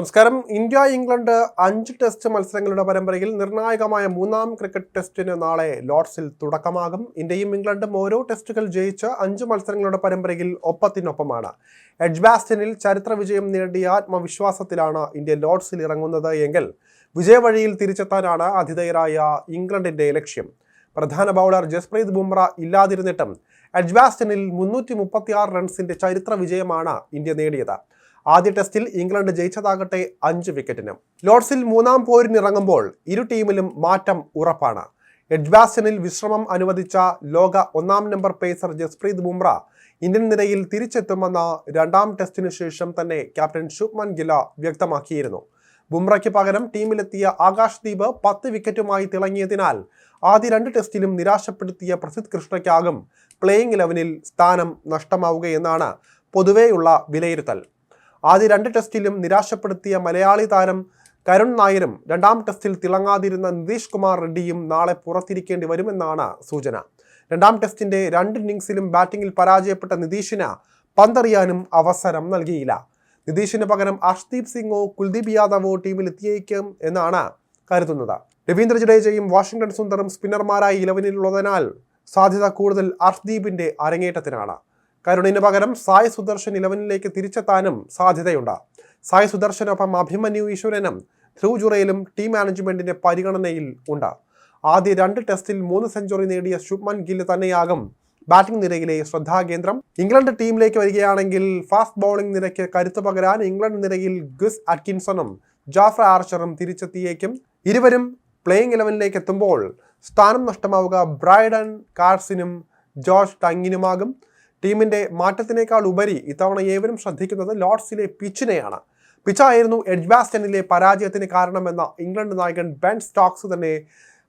നമസ്കാരം. India England അഞ്ച് test മത്സരങ്ങളുടെ പരമ്പരയിൽ നിർണായകമായ മൂന്നാം ക്രിക്കറ്റ് ടെസ്റ്റിന് നാളെ ലോർഡ്സിൽ തുടക്കമാകും. ഇന്ത്യയും ഇംഗ്ലണ്ടും ഓരോ ടെസ്റ്റുകൾ ജയിച്ച് അഞ്ച് മത്സരങ്ങളുടെ പരമ്പരയിൽ ഒപ്പത്തിനൊപ്പമാണ്. എഡ്ജ്ബാസ്റ്റനിൽ ചരിത്ര വിജയം നേടിയ ആത്മവിശ്വാസത്തിലാണ് ഇന്ത്യ ലോർഡ്സിൽ ഇറങ്ങുന്നത് എങ്കിൽ വിജയവഴിയിൽ തിരിച്ചെത്താനാണ് ആതിഥേയരായ ഇംഗ്ലണ്ടിന്റെ ലക്ഷ്യം. പ്രധാന ബൗളർ ജസ്പ്രീത് ബുംറ ഇല്ലാതിരുന്നിട്ടും എഡ്ജ്ബാസ്റ്റനിൽ മുന്നൂറ്റി റൺസിന്റെ ചരിത്ര വിജയമാണ് ഇന്ത്യ നേടിയത്. ആദ്യ ടെസ്റ്റിൽ ഇംഗ്ലണ്ട് ജയിച്ചതാകട്ടെ അഞ്ച് വിക്കറ്റിന്. ലോർഡ്സിൽ മൂന്നാം പോരിനിറങ്ങുമ്പോൾ ഇരു ടീമിലും മാറ്റം ഉറപ്പാണ്. എഡ്വാസ്റ്റനിൽ വിശ്രമം അനുവദിച്ച ലോക ഒന്നാം number pacer Jasprit Bumrah Indian നിരയിൽ തിരിച്ചെത്തുമെന്ന രണ്ടാം ടെസ്റ്റിനു ശേഷം തന്നെ ക്യാപ്റ്റൻ ശുഭ്മൻ ഗില വ്യക്തമാക്കിയിരുന്നു. ബുംറയ്ക്ക് പകരം ടീമിലെത്തിയ ആകാശ് ദീപ് പത്ത് വിക്കറ്റുമായി തിളങ്ങിയതിനാൽ ആദ്യ രണ്ട് ടെസ്റ്റിലും നിരാശപ്പെടുത്തിയ പ്രസിദ്ധ് കൃഷ്ണയ്ക്കാകും പ്ലേയിങ് ഇലവനിൽ സ്ഥാനം നഷ്ടമാവുകയെന്നാണ് പൊതുവെയുള്ള വിലയിരുത്തൽ. ആദ്യ രണ്ട് ടെസ്റ്റിലും നിരാശപ്പെടുത്തിയ മലയാളി താരം കരുൺ നായരും രണ്ടാം ടെസ്റ്റിൽ തിളങ്ങാതിരുന്ന നിതീഷ് കുമാർ റെഡ്ഡിയും നാളെ പുറത്തിരിക്കേണ്ടി വരുമെന്നാണ് സൂചന. രണ്ടാം ടെസ്റ്റിന്റെ രണ്ട് ഇന്നിംഗ്സിലും ബാറ്റിംഗിൽ പരാജയപ്പെട്ട നിതീഷിന് പന്തറിയാനും അവസരം നൽകിയില്ല. നിതീഷിന് പകരം അർഷ്ദീപ് സിംഗോ കുൽദീപ് യാദവോ ടീമിൽ എത്തിയേക്കും എന്നാണ് കരുതുന്നത്. രവീന്ദ്ര ജഡേജയും വാഷിംഗ്ടൺ സുന്ദറും സ്പിന്നർമാരായി ഇലവനിലുള്ളതിനാൽ സാധ്യത കൂടുതൽ അർഷ്ദീപിന്റെ അരങ്ങേറ്റത്തിനാണ്. കരുണിന് പകരം സായ് സുദർശൻ ഇലവനിലേക്ക് തിരിച്ചെത്താനും സാധ്യതയുണ്ട്. സായ് സുദർശനൊപ്പം അഭിമന്യു ഈശ്വരനും ധ്രുവ് ജുറയിലും ടീം മാനേജ്മെന്റിന്റെ പരിഗണനയിൽ ഉണ്ട്. ആദ്യ രണ്ട് ടെസ്റ്റിൽ മൂന്ന് സെഞ്ചുറി നേടിയ ശുഭ്മൻ ഗിൽ തന്നെയാകും ബാറ്റിംഗ് നിരയിലെ ശ്രദ്ധാകേന്ദ്രം. ഇംഗ്ലണ്ട് ടീമിലേക്ക് വരികയാണെങ്കിൽ ഫാസ്റ്റ് ബൗളിംഗ് നിരയ്ക്ക് കരുത്തു പകരാൻ ഇംഗ്ലണ്ട് നിരയിൽ ഗുസ് അറ്റ്കിൻസണും ജാഫർ ആർച്ചറും തിരിച്ചെത്തിയേക്കും. ഇരുവരും പ്ലേയിങ് ഇലവനിലേക്ക് എത്തുമ്പോൾ സ്ഥാനം നഷ്ടമാവുക ബ്രൈഡൻ കാർസിനും ജോർജ് ടങ്ങിനുമാകും. ടീമിന്റെ മാറ്റത്തിനേക്കാൾ ഉപരി ഇത്തവണ ഏവരും ശ്രദ്ധിക്കുന്നത് ലോർഡ്സിലെ പിച്ചിനെയാണ്. പിച്ചായിരുന്നു എഡ്ജ്ബാസ്റ്റനിലെ പരാജയത്തിന് കാരണമെന്ന ഇംഗ്ലണ്ട് നായകൻ ബെൻ സ്റ്റോക്സ് തന്നെ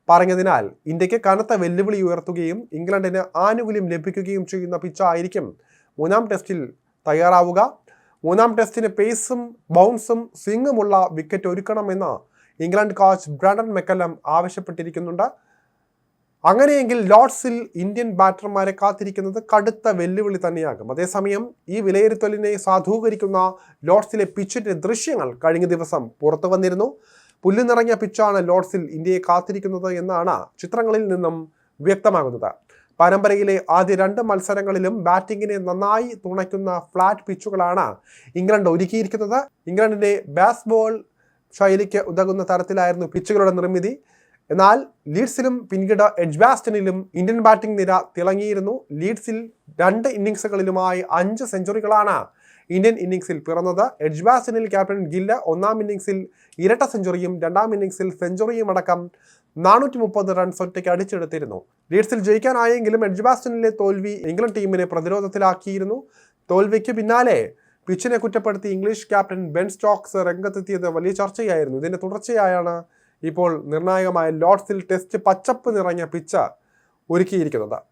പറഞ്ഞതിനാൽ ഇന്ത്യയ്ക്ക് കനത്ത വെല്ലുവിളി ഉയർത്തുകയും ഇംഗ്ലണ്ടിന് ആനുകൂല്യം ലഭിക്കുകയും ചെയ്യുന്ന പിച്ചായിരിക്കും മൂന്നാം ടെസ്റ്റിൽ തയ്യാറാവുക. മൂന്നാം ടെസ്റ്റിന് പേസും ബൗൺസും സ്വിങ്ങുമുള്ള വിക്കറ്റ് ഒരുക്കണമെന്ന് ഇംഗ്ലണ്ട് കോച്ച് ബ്രാൻഡൻ മെക്കല്ലം ആവശ്യപ്പെട്ടിരിക്കുന്നുണ്ട്. അങ്ങനെയെങ്കിൽ ലോർഡ്സിൽ ഇന്ത്യൻ ബാറ്റർമാരെ കാത്തിരിക്കുന്നത് കടുത്ത വെല്ലുവിളി തന്നെയാകും. അതേസമയം ഈ വിലയിരുത്തലിനെ സാധൂകരിക്കുന്ന ലോർഡ്സിലെ പിച്ചിന്റെ ദൃശ്യങ്ങൾ കഴിഞ്ഞ ദിവസം പുറത്തു വന്നിരുന്നു. പുല്ല് നിറഞ്ഞ പിച്ചാണ് ലോർഡ്സിൽ ഇന്ത്യയെ കാത്തിരിക്കുന്നത് എന്നാണ് ചിത്രങ്ങളിൽ നിന്നും വ്യക്തമാകുന്നത്. പരമ്പരയിലെ ആദ്യ രണ്ട് മത്സരങ്ങളിലും ബാറ്റിങ്ങിനെ നന്നായി തുണയ്ക്കുന്ന ഫ്ലാറ്റ് പിച്ചുകളാണ് ഇംഗ്ലണ്ട് ഒരുക്കിയിരിക്കുന്നത്. ഇംഗ്ലണ്ടിന്റെ ബാസ്ബോൾ ശൈലിക്ക് ഉതകുന്ന തരത്തിലായിരുന്നു പിച്ചുകളുടെ നിർമ്മിതി. എന്നാൽ ലീഡ്സിലും പിന്നീട് എഡ്ജ്ബാസ്റ്റനിലും ഇന്ത്യൻ ബാറ്റിംഗ് നിര തിളങ്ങിയിരുന്നു. ലീഡ്സിൽ രണ്ട് ഇന്നിങ്സുകളിലുമായി അഞ്ച് സെഞ്ചുറികളാണ് ഇന്ത്യൻ ഇന്നിങ്സിൽ പിറന്നത്. എഡ്ജ്ബാസ്റ്റണിൽ ക്യാപ്റ്റൻ ഗില്ല ഒന്നാം ഇന്നിങ്സിൽ ഇരട്ട സെഞ്ചുറിയും രണ്ടാം ഇന്നിങ്സിൽ സെഞ്ചുറിയും അടക്കം നാനൂറ്റി മുപ്പത് റൺസ് ഒറ്റയ്ക്ക് അടിച്ചെടുത്തിരുന്നു. ലീഡ്സിൽ ജയിക്കാനായെങ്കിലും എഡ്ജ്ബാസ്റ്റനിലെ തോൽവി ഇംഗ്ലണ്ട് ടീമിനെ പ്രതിരോധത്തിലാക്കിയിരുന്നു. തോൽവിക്ക് പിന്നാലെ പിച്ചിനെ കുറ്റപ്പെടുത്തി ഇംഗ്ലീഷ് ക്യാപ്റ്റൻ ബെൻ സ്റ്റോക്സ് രംഗത്തെത്തിയത് വലിയ ചർച്ചയായിരുന്നു. ഇതിന്റെ തുടർച്ചയായാണ് ഇപ്പോൾ നിർണായകമായ ലോർഡ്സിൽ ടെസ്റ്റ് പച്ചപ്പ് നിറഞ്ഞ പിച്ച ഒരുക്കിയിരിക്കുന്നത്.